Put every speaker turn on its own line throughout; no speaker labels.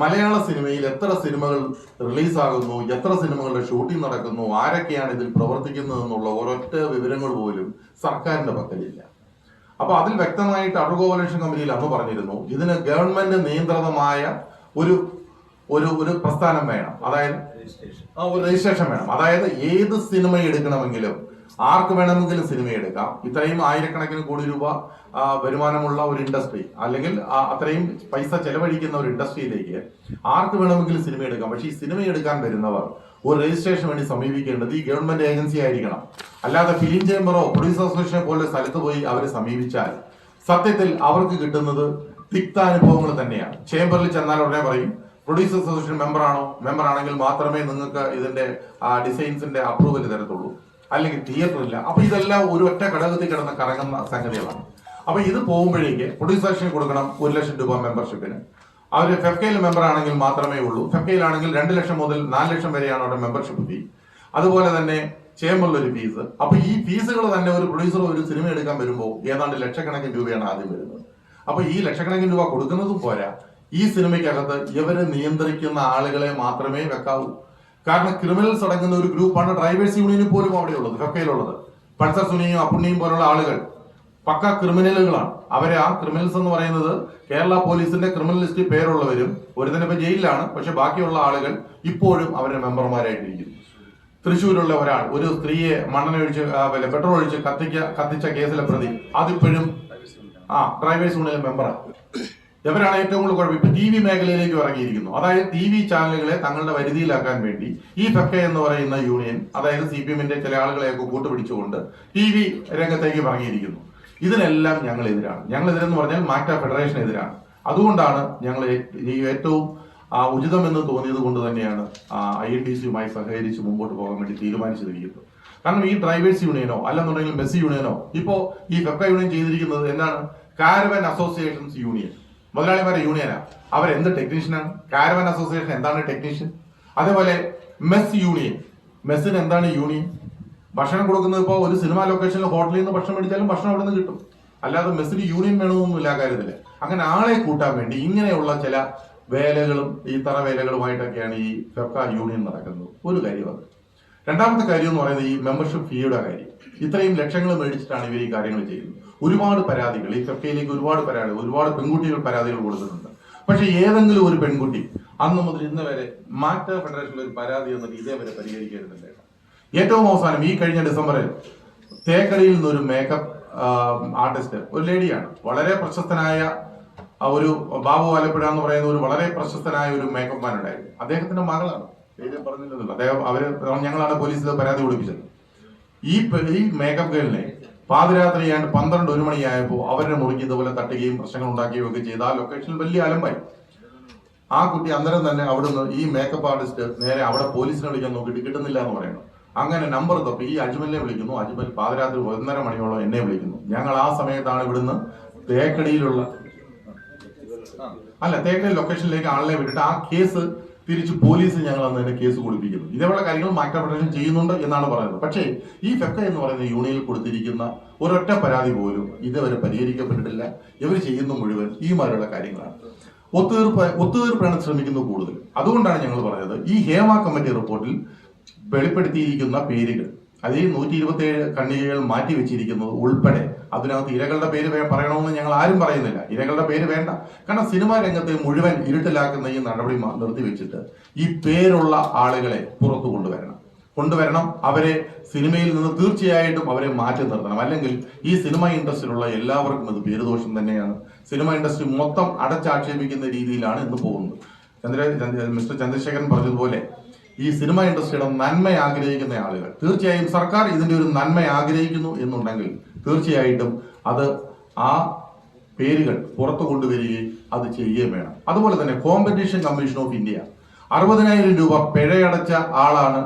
മലയാള സിനിമയിൽ എത്ര സിനിമകൾ റിലീസാകുന്നു എത്ര സിനിമകളുടെ ഷൂട്ടിംഗ് നടക്കുന്നു ആരൊക്കെയാണ് ഇതിൽ പ്രവർത്തിക്കുന്നത് എന്നുള്ള ഒരൊറ്റ വിവരങ്ങൾ പോലും സർക്കാരിന്റെ പക്കലില്ല. അപ്പൊ അതിൽ വ്യക്തമായിട്ട് അറുകോവലേഷൻ കമ്പനിയിൽ അന്ന് പറഞ്ഞിരുന്നു ഇതിന് ഗവൺമെന്റ് നിയന്ത്രിതമായ ഒരു ഒരു ഒരു പ്രസ്ഥാനം വേണം. അതായത് ആ ഒരു രജിസ്ട്രേഷൻ വേണം. അതായത് ഏത് സിനിമ എടുക്കണമെങ്കിലും ആർക്ക് വേണമെങ്കിലും സിനിമ എടുക്കാം. ഇത്രയും ആയിരക്കണക്കിന് കോടി രൂപ വരുമാനമുള്ള ഒരു ഇൻഡസ്ട്രി അല്ലെങ്കിൽ അത്രയും പൈസ ചെലവഴിക്കുന്ന ഒരു ഇൻഡസ്ട്രിയിലേക്ക് ആർക്ക് വേണമെങ്കിലും സിനിമ എടുക്കാം. പക്ഷേ ഈ സിനിമ എടുക്കാൻ വരുന്നവർ ഒരു രജിസ്ട്രേഷൻ വേണ്ടി സമീപിക്കേണ്ടത് ഈ ഗവൺമെന്റ് ഏജൻസി ആയിരിക്കണം. അല്ലാതെ ഫിലിം ചേംബറോ പ്രൊഡ്യൂസർ അസോസിയേഷനെ പോലെ സ്ഥലത്ത് പോയി അവരെ സമീപിച്ചാൽ സത്യത്തിൽ അവർക്ക് കിട്ടുന്നത് തിക്താനുഭവങ്ങൾ തന്നെയാണ്. ചേംബറിൽ ചെന്നാൽ ഉടനെ പറയും പ്രൊഡ്യൂസർ അസോസിയേഷൻ മെമ്പർ ആണെങ്കിൽ മാത്രമേ നിങ്ങൾക്ക് ഇതിന്റെ ഡിസൈൻസിന്റെ അപ്രൂവൽ തരത്തുള്ളൂ. അല്ലെങ്കിൽ തിയേറ്റർ ഇല്ല അപ്പൊ ഇതെല്ലാം ഒരു ഒറ്റ ഘടകത്തിൽ കിടന്ന് കറങ്ങുന്ന സംഗതികളാണ്. അപ്പൊ ഇത് പോകുമ്പോഴേക്ക് പ്രൊഡ്യൂസർ കൊടുക്കണം ഒരു ലക്ഷം രൂപ മെമ്പർഷിപ്പിന് അവർ ഫെഫ്കയിൽ മെമ്പർ ആണെങ്കിൽ മാത്രമേ ഉള്ളൂ. ഫെഫ്കയിലാണെങ്കിൽ രണ്ട് ലക്ഷം മുതൽ നാല് ലക്ഷം വരെയാണ് അവിടെ മെമ്പർഷിപ്പ് ഫീ അതുപോലെ തന്നെ ചേമ്പറിൽ ഒരു ഫീസ് അപ്പൊ ഈ ഫീസുകൾ തന്നെ ഒരു പ്രൊഡ്യൂസർ ഒരു സിനിമ എടുക്കാൻ വരുമ്പോൾ ഏതാണ്ട് ലക്ഷക്കണക്കിന് രൂപയാണ് ആദ്യം വരുന്നത്. അപ്പൊ ഈ ലക്ഷക്കണക്കിന് രൂപ കൊടുക്കുന്നതും പോരാ. ഈ സിനിമയ്ക്കകത്ത് ഇവരെ നിയന്ത്രിക്കുന്ന ആളുകളെ മാത്രമേ വെക്കാവൂ. കാരണം ക്രിമിനൽസ് അടങ്ങുന്ന ഒരു ഗ്രൂപ്പാണ് ഡ്രൈവേഴ്സ് യൂണിയനും പോലും അവിടെയുള്ളത് ഫെഫയിലുള്ളത് പൾസർ സുനിയും അപ്പുണ്ണിയും പോലുള്ള ആളുകൾ. പക്ക ക്രിമിനലുകളാണ്. അവരെ ആ ക്രിമിനൽസ് എന്ന് പറയുന്നത് കേരള പോലീസിന്റെ ക്രിമിനൽ ലിസ്റ്റിൽ പേരുള്ളവരും ഒരുതന്നെ ഇപ്പൊ ജയിലിലാണ് പക്ഷെ ബാക്കിയുള്ള ആളുകൾ ഇപ്പോഴും അവരുടെ മെമ്പർമാരായിട്ടിരിക്കുന്നു. തൃശ്ശൂരുള്ള ഒരാൾ ഒരു സ്ത്രീയെ ആ, പെട്രോൾ ഒഴിച്ച് കത്തിക്ക കത്തിച്ച കേസിലെ പ്രതി അതിപ്പോഴും ആ ഡ്രൈവേഴ്സ് യൂണിയൻ മെമ്പറാണ് ഇവരാണ് ഏറ്റവും കൂടുതൽ കുഴപ്പം. ഇപ്പൊ ടി വി മേഖലയിലേക്ക് ഇറങ്ങിയിരിക്കുന്നു. അതായത് ടി വി ചാനലുകളെ തങ്ങളുടെ വരുതിയിലാക്കാൻ വേണ്ടി ഈ ഫെഫ്ക എന്ന് പറയുന്ന യൂണിയൻ അതായത് സി പി എമ്മിന്റെ ചില ആളുകളെയൊക്കെ കൂട്ടുപിടിച്ചുകൊണ്ട് ടി വി രംഗത്തേക്ക് ഇറങ്ങിയിരിക്കുന്നു. ഇതിനെല്ലാം ഞങ്ങൾ എതിരാണ് ഞങ്ങൾ എതിരെന്ന് പറഞ്ഞാൽ മാറ്റ ഫെഡറേഷൻ എതിരാണ് അതുകൊണ്ടാണ് ഞങ്ങൾ ഈ ഏറ്റവും ഉചിതമെന്ന് തോന്നിയത് കൊണ്ട് തന്നെയാണ് ഐ എൻ ഡി സിയുമായി സഹകരിച്ച് മുമ്പോട്ട് പോകാൻ വേണ്ടി തീരുമാനിച്ചിരിക്കുന്നത്. കാരണം ഈ ഡ്രൈവേഴ്സ് യൂണിയനോ അല്ലെന്നുണ്ടെങ്കിൽ ബസ് യൂണിയനോ ഇപ്പോ ഈ ഫെഫ യൂണിയൻ ചെയ്തിരിക്കുന്നത് എന്താണ്? Caravan associations union. മുതലാളിമാരെ യൂണിയനാണ് അവരെന്ത് ടെക്നീഷ്യനാണ് കാരവൻ അസോസിയേഷൻ എന്താണ് ടെക്നീഷ്യൻ അതേപോലെ മെസ് യൂണിയൻ മെസ്സിന് എന്താണ് യൂണിയൻ ഭക്ഷണം കൊടുക്കുന്നത് ഇപ്പോൾ ഒരു സിനിമ ലൊക്കേഷനിൽ ഹോട്ടലിൽ നിന്ന് ഭക്ഷണം മേടിച്ചാലും ഭക്ഷണം അവിടെ നിന്ന് കിട്ടും. അല്ലാതെ മെസ്സിന് യൂണിയൻ വേണമെന്നൊന്നുമില്ല ആ കാര്യത്തിൽ. അങ്ങനെ ആളെ കൂട്ടാൻ വേണ്ടി ഇങ്ങനെയുള്ള ചില വേലകളും ഈ തറ വേലകളുമായിട്ടൊക്കെയാണ് ഈ ഫെഫ്ക യൂണിയൻ നടക്കുന്നത്. ഒരു കാര്യം അത്. രണ്ടാമത്തെ കാര്യം എന്ന് പറയുന്നത് ഈ മെമ്പർഷിപ്പ് ഫീയുടെ കാര്യം. ഇത്രയും ലക്ഷങ്ങൾ മേടിച്ചിട്ടാണ് ഇവർ ഈ കാര്യങ്ങൾ ചെയ്യുന്നത്. ഒരുപാട് പരാതികൾ. ഈ കഫയിലേക്ക് ഒരുപാട് പരാതികൾ ഒരുപാട് പെൺകുട്ടികൾ പരാതികൾ കൊടുത്തിട്ടുണ്ട്. പക്ഷെ ഏതെങ്കിലും ഒരു പെൺകുട്ടി അന്ന് മുതൽ ഇന്ന് വരെ മാറ്റ ഫെഡറേഷനിൽ ഒരു പരാതി എന്നിട്ട് ഇതേവരെ പരിഹരിക്കരുതല്ലേ? ഏറ്റവും അവസാനം ഈ കഴിഞ്ഞ ഡിസംബറിൽ തേക്കടിയിൽ നിന്നൊരു മേക്കപ്പ് ആർട്ടിസ്റ്റ് ഒരു ലേഡിയാണ്. വളരെ പ്രശസ്തനായ ഒരു ബാബു ആലപ്പുഴ എന്ന് പറയുന്ന ഒരു വളരെ പ്രശസ്തനായ ഒരു മേക്കപ്പ് മാൻ ഉണ്ടായിരുന്നു. അദ്ദേഹത്തിന്റെ മകളാണ്. പേര് പറഞ്ഞില്ലെന്നില്ല അദ്ദേഹം അവർ ഞങ്ങളാണ് പോലീസിൽ പരാതി കൊടുപ്പിച്ചത്. ഈ ഈ മേക്കപ്പ് ഗേളിനെ പാതിരാത്രി ആണ്ട് പന്ത്രണ്ട് ഒരു മണിയായപ്പോൾ അവരുടെ മുറിക്ക് ഇതുപോലെ തട്ടുകയും പ്രശ്നങ്ങൾ ഉണ്ടാക്കുകയും ഒക്കെ ചെയ്ത് ആ ലൊക്കേഷനിൽ വലിയ അലമ്പായി. ആ കുട്ടി അന്നേരം തന്നെ അവിടുന്ന് ഈ മേക്കപ്പ് ആർട്ടിസ്റ്റ് നേരെ അവിടെ പോലീസിനെ വിളിക്കാൻ നോക്കിയിട്ട് കിട്ടുന്നില്ല എന്ന് പറയുന്നു. അങ്ങനെ നമ്പർ തപ്പി ഈ അജ്മലിനെ വിളിക്കുന്നു. അജ്മൽ പാതിരാത്രി ഒന്നര മണിയോളം എന്നെ വിളിക്കുന്നു. ഞങ്ങൾ ആ സമയത്താണ് ഇവിടുന്ന് തേക്കടിയിലുള്ള അല്ല തേക്കടി ലൊക്കേഷനിലേക്ക് ആളിനെ വിട്ടിട്ട് ആ കേസ് തിരിച്ച് പോലീസ് ഞങ്ങൾ അന്ന് തന്നെ കേസ് കൊടുപ്പിക്കുന്നു. ഇതേപോലെ കാര്യങ്ങൾ ഫെഡറേഷൻ ചെയ്യുന്നുണ്ട് എന്നാണ് പറയുന്നത്. പക്ഷേ ഈ ഫെക്ക എന്ന് പറയുന്ന യൂണിയനിൽ കൊടുത്തിരിക്കുന്ന ഒരൊറ്റ പരാതി പോലും ഇതുവരെ പരിഹരിക്കപ്പെട്ടിട്ടില്ല. ഇവർ ചെയ്യുന്ന മുഴുവൻ ഈ മാതിരിയുള്ള കാര്യങ്ങളാണ്. ഒത്തുതീർപ്പ് ഒത്തുതീർപ്പാണ് ശ്രമിക്കുന്നത് കൂടുതൽ. അതുകൊണ്ടാണ് ഞങ്ങൾ പറഞ്ഞത് ഈ ഹേമ കമ്മിറ്റി റിപ്പോർട്ടിൽ വെളിപ്പെടുത്തിയിരിക്കുന്ന പേരുകൾ. അത് ഈ നൂറ്റി ഇരുപത്തി ഏഴ് കണ്ണികകൾ മാറ്റി വെച്ചിരിക്കുന്നത് ഉൾപ്പെടെ. അതിനകത്ത് ഇരകളുടെ പേര് പറയണമെന്ന് ഞങ്ങൾ ആരും പറയുന്നില്ല. ഇരകളുടെ പേര് വേണ്ട. കാരണം സിനിമാ രംഗത്തെ മുഴുവൻ ഇരുട്ടിലാക്കുന്ന ഈ നടപടി നിർത്തിവെച്ചിട്ട് ഈ പേരുള്ള ആളുകളെ പുറത്തു കൊണ്ടുവരണം. കൊണ്ടുവരണം. അവരെ സിനിമയിൽ നിന്ന് തീർച്ചയായിട്ടും അവരെ മാറ്റി നിർത്തണം. അല്ലെങ്കിൽ ഈ സിനിമ ഇൻഡസ്ട്രിയിലുള്ള എല്ലാവർക്കും അത് പേരുദോഷം തന്നെയാണ്. സിനിമ ഇൻഡസ്ട്രി മൊത്തം അടച്ചാക്ഷേപിക്കുന്ന രീതിയിലാണ് ഇന്ന് പോകുന്നത്. ചന്ദ്ര- മിസ്റ്റർ ചന്ദ്രശേഖരൻ പറഞ്ഞതുപോലെ ഈ സിനിമ ഇൻഡസ്ട്രിയുടെ നന്മ ആഗ്രഹിക്കുന്ന ആളുകൾ. തീർച്ചയായും സർക്കാർ ഇതിന്റെ ഒരു നന്മ ആഗ്രഹിക്കുന്നു എന്നുണ്ടെങ്കിൽ തീർച്ചയായിട്ടും അത് ആ പേരുകൾ പുറത്തു കൊണ്ടുവരികയും അത് ചെയ്യുകയും വേണം. അതുപോലെ തന്നെ കോമ്പറ്റീഷൻ കമ്മീഷൻ ഓഫ് ഇന്ത്യ അറുപതിനായിരം രൂപ പിഴയടച്ച ആളാണ്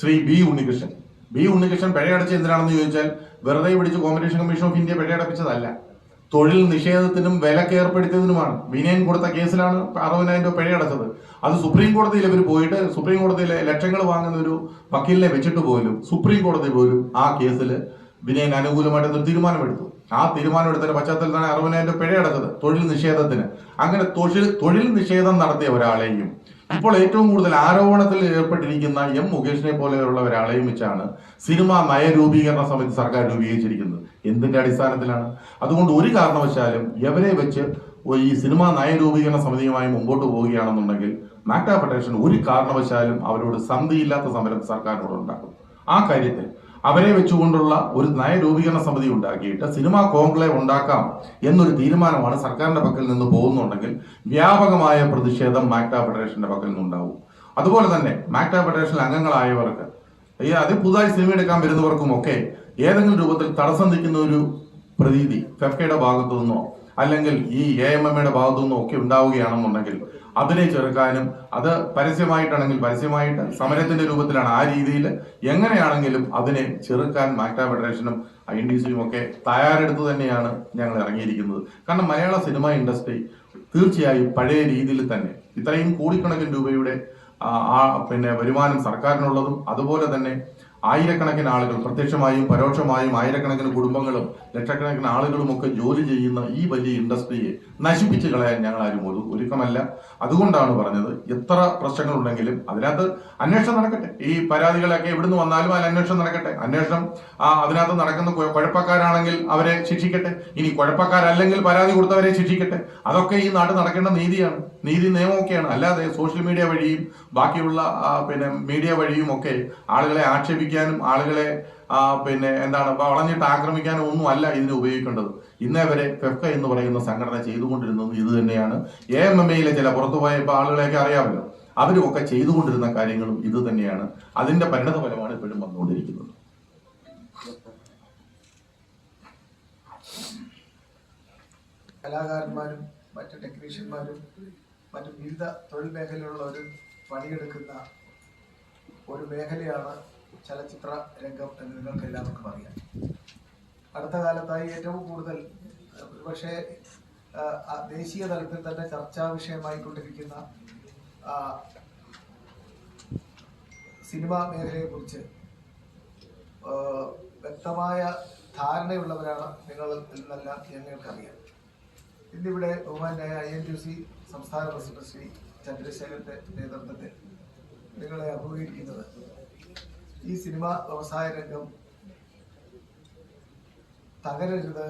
ശ്രീ ബി ഉണ്ണികൃഷ്ണൻ. ബി ഉണ്ണികൃഷ്ണൻ പിഴയടച്ച എന്തിനാണെന്ന് ചോദിച്ചാൽ വെറുതെ പിടിച്ച് കോമ്പറ്റീഷൻ കമ്മീഷൻ ഓഫ് ഇന്ത്യ പിഴയടപ്പിച്ചതല്ല. തൊഴിൽ നിഷേധത്തിനും വിലക്ക് ഏർപ്പെടുത്തിയതിനുമാണ്. വിനയൻ കൊടുത്ത കേസിലാണ് അറുപതിനായിരം രൂപ പിഴയടച്ചത് അത് സുപ്രീം കോടതിയിൽ ഇവർ പോയിട്ട് സുപ്രീം കോടതിയിലെ ലക്ഷങ്ങൾ വാങ്ങുന്ന ഒരു വക്കീലിനെ വെച്ചിട്ട് പോലും സുപ്രീം കോടതി പോലും ആ കേസിൽ വിനയൻ അനുകൂലമായിട്ട് ഒരു തീരുമാനമെടുത്തു. ആ തീരുമാനം എടുത്തതിന്റെ പശ്ചാത്തലത്തിലാണ് അറുപതിനായിരം പിഴ അടച്ചത് തൊഴിൽ നിഷേധത്തിന്. അങ്ങനെ തൊഴിൽ തൊഴിൽ നിഷേധം നടത്തിയ ഒരാളെയും ഇപ്പോൾ ഏറ്റവും കൂടുതൽ ആരോപണത്തിൽ ഏർപ്പെട്ടിരിക്കുന്ന എം മുകേഷിനെ പോലെയുള്ള ഒരാളെയും വെച്ചാണ് സിനിമ നയരൂപീകരണ സമിതി സർക്കാർ രൂപീകരിച്ചിരിക്കുന്നത്. എന്തിന്റെ അടിസ്ഥാനത്തിലാണ്? അതുകൊണ്ട് ഒരു കാരണവശാലും എവരെ വെച്ച് ഈ സിനിമ നയരൂപീകരണ സമിതിയുമായി മുമ്പോട്ട് പോവുകയാണെന്നുണ്ടെങ്കിൽ മാക്ട ഫെഡറേഷൻ ഒരു കാരണവശാലും അവരോട് സന്ധിയില്ലാത്ത സമരം സർക്കാരിനോട് ഉണ്ടാക്കും. ആ കാര്യത്തിൽ അവരെ വെച്ചുകൊണ്ടുള്ള ഒരു നയരൂപീകരണ സമിതി ഉണ്ടാക്കിയിട്ട് സിനിമാ കോൺക്ലേവ് ഉണ്ടാക്കാം എന്നൊരു തീരുമാനമാണ് സർക്കാരിന്റെ പക്കൽ നിന്ന് പോകുന്നുണ്ടെങ്കിൽ വ്യാപകമായ പ്രതിഷേധം മാക്ട ഫെഡറേഷന്റെ പക്കൽ നിന്നുണ്ടാവും. അതുപോലെ തന്നെ മാക്ട ഫെഡറേഷൻ അംഗങ്ങളായവർക്ക് ഈ അത് പുതുതായി സിനിമ എടുക്കാൻ വരുന്നവർക്കും ഒക്കെ ഏതെങ്കിലും രൂപത്തിൽ തടസ്സം നിൽക്കുന്ന ഒരു പ്രതീതി ഫെഫ്കയുടെ ഭാഗത്തു നിന്നോ അല്ലെങ്കിൽ ഈ എ എം എം എയുടെ ഭാഗത്തു നിന്നോ ഒക്കെ ഉണ്ടാവുകയാണെന്നുണ്ടെങ്കിൽ അതിനെ ചെറുക്കാനും അത് പരസ്യമായിട്ടാണെങ്കിൽ പരസ്യമായിട്ട് സമരത്തിന്റെ രൂപത്തിലാണ് ആ രീതിയിൽ എങ്ങനെയാണെങ്കിലും അതിനെ ചെറുക്കാൻ മാക്ട ഫെഡറേഷനും ഐ എൻ ഡി സിയും ഒക്കെ തയ്യാറെടുത്ത് തന്നെയാണ് ഞങ്ങൾ ഇറങ്ങിയിരിക്കുന്നത്. കാരണം മലയാള സിനിമ ഇൻഡസ്ട്രി തീർച്ചയായും പഴയ രീതിയിൽ തന്നെ ഇത്രയും കോടിക്കണക്കിന് രൂപയുടെ പിന്നെ വരുമാനം സർക്കാരിനുള്ളതും അതുപോലെ തന്നെ ആയിരക്കണക്കിന് ആളുകൾ പ്രത്യക്ഷമായും പരോക്ഷമായും ആയിരക്കണക്കിന് കുടുംബങ്ങളും ലക്ഷക്കണക്കിന് ആളുകളും ഒക്കെ ജോലി ചെയ്യുന്ന ഈ വലിയ ഇൻഡസ്ട്രിയെ നശിപ്പിച്ച് കളയാൻ ഞങ്ങൾ ആരും ഒരു ഒരുക്കമല്ല. അതുകൊണ്ടാണ് പറഞ്ഞത് എത്ര പ്രശ്നങ്ങളുണ്ടെങ്കിലും അതിനകത്ത് അന്വേഷണം നടക്കട്ടെ. ഈ പരാതികളൊക്കെ എവിടുന്ന് വന്നാലും അതിൽ അന്വേഷണം നടക്കട്ടെ. അന്വേഷണം ആ അതിനകത്ത് നടക്കുന്ന കുഴ- കുഴപ്പക്കാരാണെങ്കിൽ അവരെ ശിക്ഷിക്കട്ടെ. ഇനി കുഴപ്പക്കാരല്ലെങ്കിൽ പരാതി കൊടുത്തവരെ ശിക്ഷിക്കട്ടെ. അതൊക്കെ ഈ നാട് നടക്കേണ്ട നീതിയാണ്. നീതി നിയമമൊക്കെയാണ്. അല്ലാതെ സോഷ്യൽ മീഡിയ വഴിയും ബാക്കിയുള്ള പിന്നെ മീഡിയ വഴിയും ഒക്കെ ആളുകളെ ആക്ഷേപിക്കാനും ആളുകളെ പിന്നെ എന്താണ് വളഞ്ഞിട്ട് ആക്രമിക്കാനും ഒന്നും അല്ല ഇതിനെ ഉപയോഗിക്കേണ്ടത്. ഇന്നേ വരെ ഫെഫ്ക എന്ന് പറയുന്ന സംഘടന ചെയ്തുകൊണ്ടിരുന്നത് ഇത് തന്നെയാണ്. എ എം എം എയിലെ ചില പുറത്തുപോയ പോയപ്പോൾ ആളുകളെയൊക്കെ അറിയാമല്ലോ. അവരുമൊക്കെ ചെയ്തുകൊണ്ടിരുന്ന കാര്യങ്ങളും ഇത് തന്നെയാണ്. അതിന്റെ പരിണത ഫലമാണ് ഇപ്പോഴും വന്നുകൊണ്ടിരിക്കുന്നത്.
കലാകാരന്മാരും മറ്റ് ടെക്നീഷ്യന്മാരും മറ്റ് വിവിധ തൊഴിൽ മേഖലയിലുള്ളവരും പണിയെടുക്കുന്ന ഒരു മേഖലയാണ് ചലച്ചിത്ര രംഗം എന്ന് നിങ്ങൾക്ക് എല്ലാവർക്കും അറിയാം. അടുത്ത കാലത്തായി ഏറ്റവും കൂടുതൽ പക്ഷേ ദേശീയ തലത്തിൽ തന്നെ ചർച്ചാ വിഷയമായിക്കൊണ്ടിരിക്കുന്ന സിനിമാ മേഖലയെക്കുറിച്ച് വ്യക്തമായ ധാരണയുള്ളവരാണ് നിങ്ങൾ എന്നെല്ലാം ഞങ്ങൾക്കറിയാം. ഇന്നിവിടെ ബഹുമാനായ ഐ എൻ ടി സി സംസ്ഥാന പ്രസിഡന്റ് ശ്രീ ചന്ദ്രശേഖരന്റെ നേതൃത്വത്തിൽ നിങ്ങളെ അഭിമുഖീകരിക്കുന്നത് ഈ സിനിമ വ്യവസായ രംഗം തകരരുത്.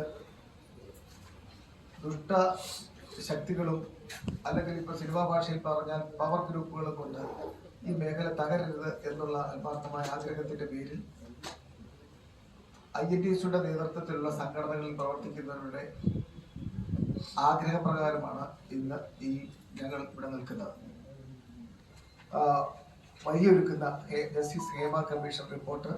ദുഷ്ട ശക്തികളും അല്ലെങ്കിൽ ഇപ്പൊ സിനിമാ ഭാഷയിൽ പറഞ്ഞാൽ പവർ ഗ്രൂപ്പുകളും കൊണ്ട് ഈ മേഖല തകരരുത് എന്നുള്ള ആത്മാർത്ഥമായ ആഗ്രഹത്തിന്റെ പേരിൽ ഐ എൻ ടി എസിയുടെ നേതൃത്വത്തിലുള്ള സംഘടനകളിൽ പ്രവർത്തിക്കുന്നവരുടെ ആഗ്രഹപ്രകാരമാണ് ഇന്ന് ഈ ഞങ്ങൾ ഇവിടെ നിൽക്കുന്നത്. വഴിയൊരുക്കുന്ന ജസ്റ്റിസ് ഹേമ കമ്മീഷൻ റിപ്പോർട്ട്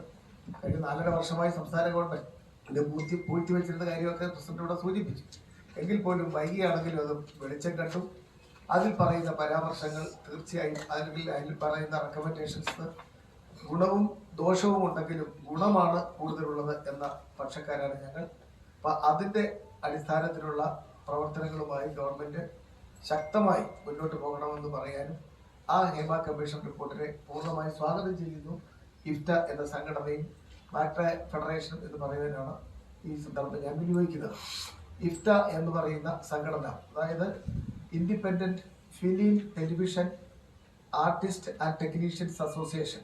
കഴിഞ്ഞ നാലര വർഷമായി സംസ്ഥാന ഗവൺമെന്റ് ഇത് പൂർത്തി പൂഴ്ത്തിവെച്ചിരുന്ന കാര്യമൊക്കെ പ്രസിഡന്റ് ഇവിടെ സൂചിപ്പിച്ചു. എങ്കിൽ പോലും വൈകിയാണെങ്കിലും അത് വെളിച്ചം കണ്ടു. അതിൽ പറയുന്ന പരാമർശങ്ങൾ തീർച്ചയായും അല്ലെങ്കിൽ അതിൽ പറയുന്ന റെക്കമെൻഡേഷൻസ് ഗുണവും ദോഷവും ഉണ്ടെങ്കിലും ഗുണമാണ് കൂടുതലുള്ളത് എന്ന പക്ഷക്കാരാണ് ഞങ്ങൾ. അപ്പൊ അതിന്റെ അടിസ്ഥാനത്തിലുള്ള പ്രവർത്തനങ്ങളുമായി ഗവൺമെന്റ് ശക്തമായി മുന്നോട്ട് പോകണമെന്ന് പറയാനും ആ ഹേമ കമ്മീഷൻ റിപ്പോർട്ടിനെ പൂർണമായി സ്വാഗതം ചെയ്യുന്നു. ഇഫ്റ്റ എന്ന സംഘടനയും മാക്ട ഫെഡറേഷൻ എന്ന് പറയുന്നതിനാണ് ഈ സന്ദർഭം ഞാൻ വിനിയോഗിക്കുന്നത്. ഇഫ്റ്റ എന്ന് പറയുന്ന സംഘടന അതായത് independent film television artist and technicians association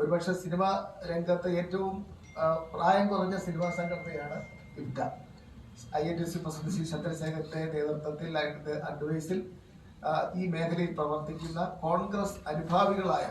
ഒരുപക്ഷെ സിനിമ രംഗത്ത് ഏറ്റവും പ്രായം കുറഞ്ഞ സിനിമാ സംഘടനയാണ് ഇഫ്റ്റ I N T C president Shri ചന്ദ്രശേഖരന്റെ നേതൃത്വത്തിൽ അഡ്വൈസിൽ ഈ മേഖലയിൽ പ്രവർത്തിക്കുന്ന കോൺഗ്രസ് അനുഭാവികളായ